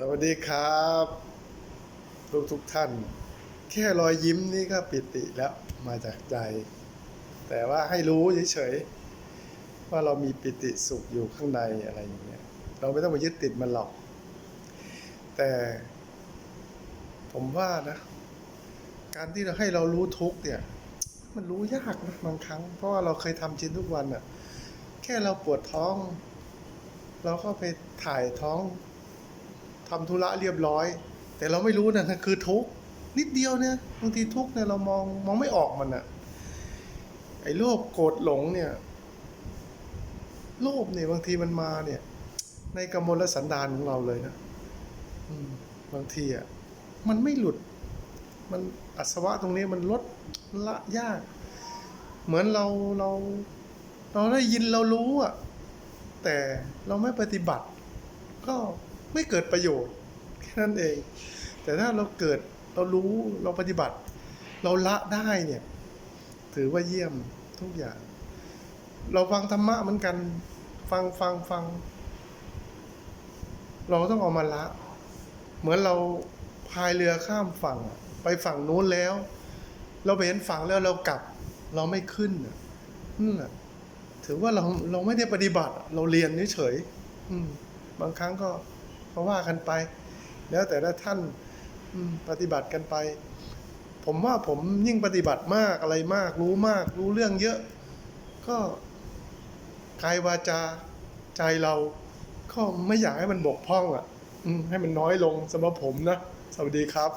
สวัสดีครับ ทุกทุกท่าน แค่รอยยิ้มนี่ก็ปิติแล้วมาจากใจ แต่ว่าให้รู้เฉยๆว่าเรามีปิติสุขอยู่ข้างในอะไรอย่างเงี้ยเราไม่ต้องไปยึดติดมันหรอก แต่ ผมว่านะ การที่เราให้เรารู้ทุกเนี่ย มันรู้ยากนะบางครั้ง เพราะว่าเราเคยทำจินทุกวันอะแค่เราปวดท้อง เราก็ไปถ่ายท้อง ทำธุระเรียบร้อย แต่เราไม่รู้นะนั่นคือทุกนิดเดียวเนี่ยบางทีทุกเนี่ยเรามองมองไม่ออกมันอะไอ้โลภโกรธหลงเนี่ยโลภเนี่ยบางทีมันมาเนี่ย ในกำมลสันดานของเราเลยนะอืบางทีอะมันไม่หลุด มันอัศวะตรงนี้มันลดละยาก เหมือนเราเราเราได้ยินเรารู้อะแต่เราไม่ปฏิบัติ ก็ ไม่เกิดประโยชน์แค่นั้นเอง แต่ถ้าเราเกิดเรารู้เราปฏิบัติ เราละได้เนี่ย ถือว่าเยี่ยมทุกอย่าง เราฟังธรรมะเหมือนกันฟังฟังฟัง เราต้องเอามาละ เหมือนเราพายเรือข้ามฝั่ง ไปฝั่งนู้นแล้ว เราไปเห็นฝั่งแล้วเรากลับ เราไม่ขึ้นน่ะนั่นแหละถือว่าเราเราไม่ได้ปฏิบัติ เราเรียนเฉยๆบางครั้งก็ ก็ว่ากันไป แล้วแต่ละท่านปฏิบัติกันไป ผมว่าผมยิ่งปฏิบัติมากอะไรมาก รู้มาก รู้เรื่องเยอะ ก็กายวาจาใจเรา ก็ไม่อยากให้มันบกพร่องอะให้มันน้อยลงสำหรับผมนะ สวัสดีครับ